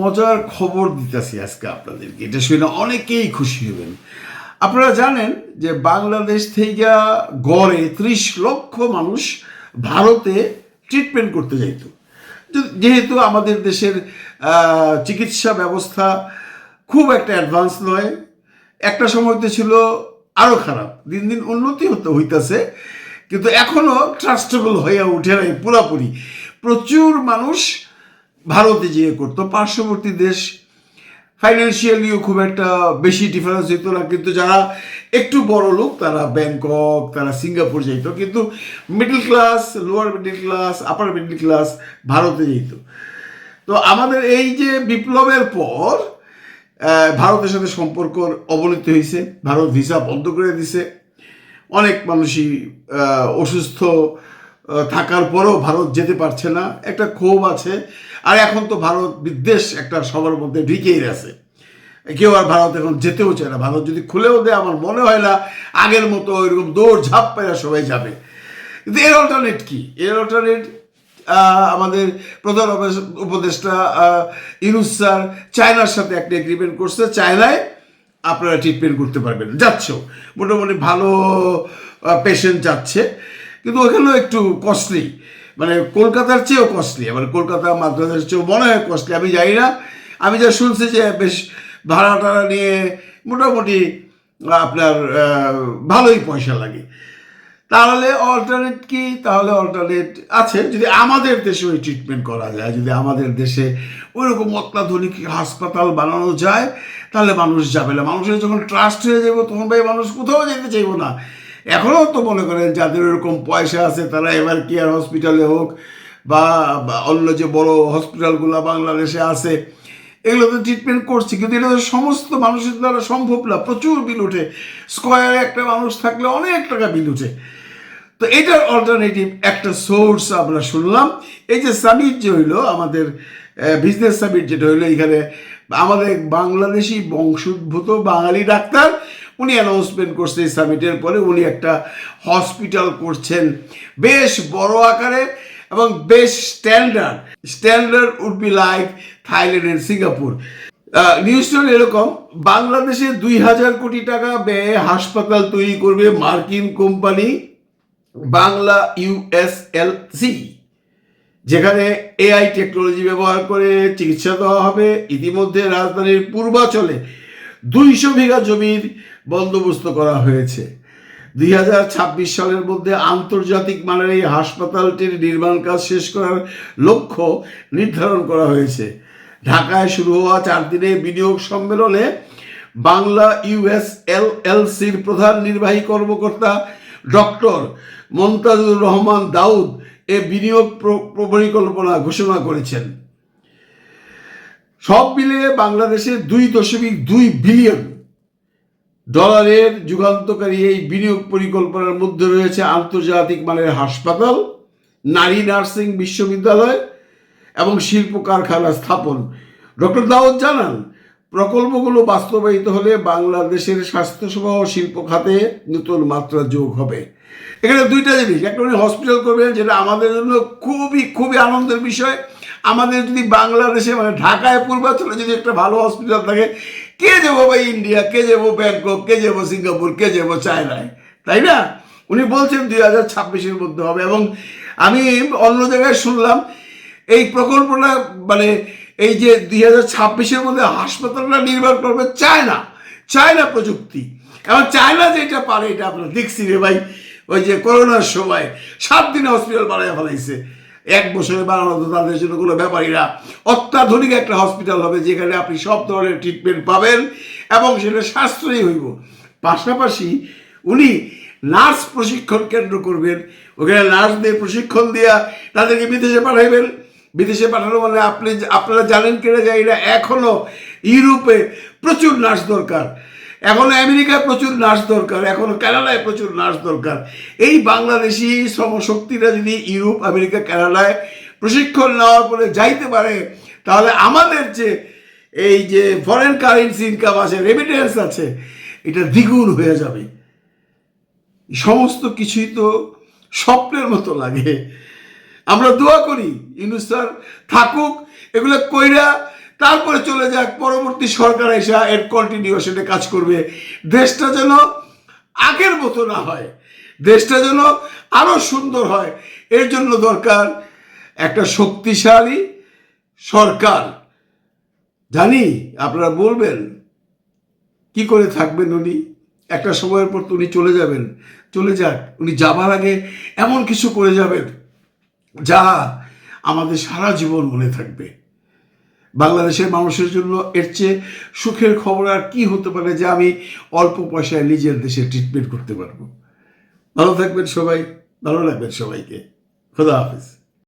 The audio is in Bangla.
মজার খবর দিতেছি আজকে আপনাদেরকে। এটা শুনে অনেকেই খুশি হবেন। আপনারা জানেন যে বাংলাদেশ থেকে গড়ে ত্রিশ লক্ষ মানুষ ভারতে ট্রিটমেন্ট করতে যাইত যেহেতু আমাদের দেশের চিকিৎসা ব্যবস্থা খুব একটা অ্যাডভান্স নয়, একটা সময়তে ছিল আরও খারাপ, দিন দিন উন্নতি হতে হইতাছে, কিন্তু এখনও ট্রাস্টেবল হয়ে উঠে নাই পুরাপুরি। প্রচুর মানুষ ভারতে যেয়ে করতো, পার্শ্ববর্তী দেশ ফাইন্যান্সিয়ালিও খুব একটা বেশি ডিফারেন্স হইতো না। কিন্তু যারা একটু বড় লোক, তারা ব্যাংকক, তারা সিঙ্গাপুর যেত কিন্তু middle class lower middle class upper middle class ভারতে যেত তো আমাদের এই যে বিপ্লবের পর ভারতের সাথে সম্পর্ক অবনতি হয়েছে ভারত ভিসা বন্ধ করে দিছে। অনেক মানুষই অসুস্থ। থাকার পরেও ভারত যেতে পারছে না। একটা ক্ষোভ আছে। আর এখন তো ভারত বিদ্বেষ একটা সবার মধ্যে ঢুকেই আছে কেউ আর ভারত এখন যেতেও চায় না। ভারত যদি খুলেও দেয়, আমার মনে হয় না আগের মতো ওইরকম দৌড় ঝাঁপ পেরা সবাই যাবে। কিন্তু এর অল্টারনেট কি? এর অল্টারনেট আমাদের প্রধান উপদেষ্টা ইউনুস স্যার চায়নার সাথে একটা এগ্রিমেন্ট করছে। চায়নায় আপনারা ট্রিটমেন্ট করতে পারবেন। যাচ্ছেও। মোটামুটি ভালো পেশেন্ট যাচ্ছে। কিন্তু ওখানেও একটু কস্টলি মানে কলকাতার চেয়েও কস্টলি মানে কলকাতা মাদ্রাসের চেয়েও মনে হয় কস্টলি আমি জানি না। আমি যা শুনছি যে বেশ ভাড়া টাড়া নিয়ে মোটামুটি আপনার ভালোই পয়সা লাগে। তাহলে অল্টারনেট কি? তাহলে অল্টারনেট আছে, যদি আমাদের দেশে ওই ট্রিটমেন্ট করা যায়, যদি আমাদের দেশে ওইরকম অত্যাধুনিক হাসপাতাল বানানো যায়, তাহলে মানুষ যাবে না। মানুষের যখন ট্রাস্ট হয়ে যাবে, তখন ভাই মানুষ কোথাও যেতে চাইব না। এখনও তো মনে করেন যাদের ওরকম পয়সা আছে, তারা এবার কেয়ার হসপিটালে হোক বা অন্য যে বড় হসপিটালগুলো বাংলাদেশে আছে এগুলো তো ট্রিটমেন্ট করছি। কিন্তু এটা সমস্ত মানুষের দ্বারা সম্ভব না। প্রচুর বিল উঠে। স্কোয়ারে একটা মানুষ থাকলে অনেক টাকা বিল উঠে। তো এটার অল্টারনেটিভ একটা সোর্স আমরা শুনলাম। এই যে সামিট যে হইল, আমাদের বিজনেস সামিট যেটা হইল, এখানে আমাদের বাংলাদেশি বংশোদ্ভূত বাঙালি ডাক্তার উনি অ্যানাউন্সমেন্ট করছে এই সামিটের পরে উনি একটা হসপিটাল করছেন। বেশ বড় আকারে এবং বেশ standard standard would be like Thailand and Singapore নিউজটা এরকম, বাংলাদেশে দুই হাজার কোটি টাকা ব্যয়ে হাসপাতাল তৈরি করবে মার্কিন কোম্পানি বাংলা ইউএসএলসি যেখানে এআই টেকনোলজি ব্যবহার করে চিকিৎসা দেওয়া হবে। ইতিমধ্যে রাজধানীর পূর্বাচলে দুইশো বিঘা জমির বন্দোবস্ত করা হয়েছে। দুই হাজার ছাব্বিশ সালের মধ্যে আন্তর্জাতিক মানের এই হাসপাতালটির নির্মাণ কাজ শেষ করার লক্ষ্য নির্ধারণ করা হয়েছে। ঢাকায় শুরু হওয়া চার দিনের বিনিয়োগ সম্মেলনে বাংলা ইউএসএলএলসির প্রধান নির্বাহী কর্মকর্তা ডক্টর মমতাজুর রহমান দাউদ এ বিনিয়োগ প্র- পরিকল্পনা ঘোষণা করেছেন। সব মিলিয়ে বাংলাদেশে দুই দশমিক দুই বিলিয়ন ডলারের যুগান্তকারী এই বিনিয়োগ পরিকল্পনার মধ্যে রয়েছে আন্তর্জাতিক মানের হাসপাতাল, নারী নার্সিং বিশ্ববিদ্যালয় এবং শিল্প কারখানা স্থাপন। ডক্টর দাউদ জানান, প্রকল্পগুলো বাস্তবায়িত হলে বাংলাদেশের স্বাস্থ্যসেবা ও শিল্প খাতে নতুন মাত্রা যোগ হবে। এখানে দুইটা জিনিস। একটা উনি হসপিটাল করবেন, যেটা আমাদের জন্য খুবই খুবই আনন্দের বিষয়। আমাদের যদি বাংলাদেশে মানে ঢাকায় পূর্বাঞ্চলে যদি একটা ভালো হসপিটাল থাকে কে যাব ভাই ইন্ডিয়া? কে যাব ব্যাংকক? কে যাব সিঙ্গাপুর? কে যাব চায়নায়? তাই না? উনি বলছেন দুই হাজার ছাব্বিশের মধ্যে হবে এবং আমি অন্য জায়গায় শুনলাম, এই প্রকল্পটা মানে এই যে দুই হাজার ছাব্বিশের মধ্যে হাসপাতালটা নির্মাণ করবে চায়না চায়না প্রযুক্তি। এবং চায়না যেটা পারে, এটা আপনার দেখছি রে ভাই, ওই যে করোনার সময় সাত দিনে হসপিটাল বানায় ফেলাইছে। এক বছরে বানানো তাদের জন্য কোনো ব্যাপারই না। অত্যাধুনিক একটা হসপিটাল হবে যেখানে আপনি সব ধরনের ট্রিটমেন্ট পাবেন এবং সেটা সাশ্রয়ী হইব। পাশাপাশি উনি নার্স প্রশিক্ষণ কেন্দ্র করবেন। ওখানে নার্সদের প্রশিক্ষণ দিয়া তাদেরকে বিদেশে পাঠাইবেন। বিদেশে পাঠানো মানে আপনি, আপনারা জানেন কিনা যাই না। এখনও ইউরোপে প্রচুর নার্স দরকার। এখনও আমেরিকায় প্রচুর নার্স দরকার, এখনও কানাডায় প্রচুর নার্স দরকার। এই বাংলাদেশি শ্রমশক্তিরা যদি ইউরোপ, আমেরিকা, কানাডায় প্রশিক্ষণ নেওয়ার পরে যাইতে পারে, তাহলে আমাদের যে এই যে ফরেন কারেন্সি ইনকাম আছে রেমিটেন্স আছে, এটা দ্বিগুণ হয়ে যাবে। সমস্ত কিছুই তো স্বপ্নের মতো লাগে। আমরা দোয়া করি ইউনুস স্যার, থাকুক, এগুলো কইরা তারপরে চলে যাক, পরবর্তী সরকার এসে এর কন্টিনিউশনে কাজ করবে। দেশটা যেন আগের মতো না হয়, দেশটা যেন আরও সুন্দর হয়। এর জন্য দরকার একটা শক্তিশালী সরকার। জানি, আপনারা বলবেন, কি করে থাকবেন উনি? একটা সময়ের পর তো উনি চলে যাবেন। চলে যাক, উনি যাবার আগে এমন কিছু করে যাবেন যা আমাদের সারা জীবন মনে থাকবে। বাংলাদেশের মানুষের জন্য এর চেয়ে সুখের খবর আর কি হতে পারে যে আমি অল্প পয়সায় নিজের দেশে ট্রিটমেন্ট করতে পারব? ভালো থাকবেন সবাই, ভালো লাগবেন সবাইকে। খোদা হাফিজ।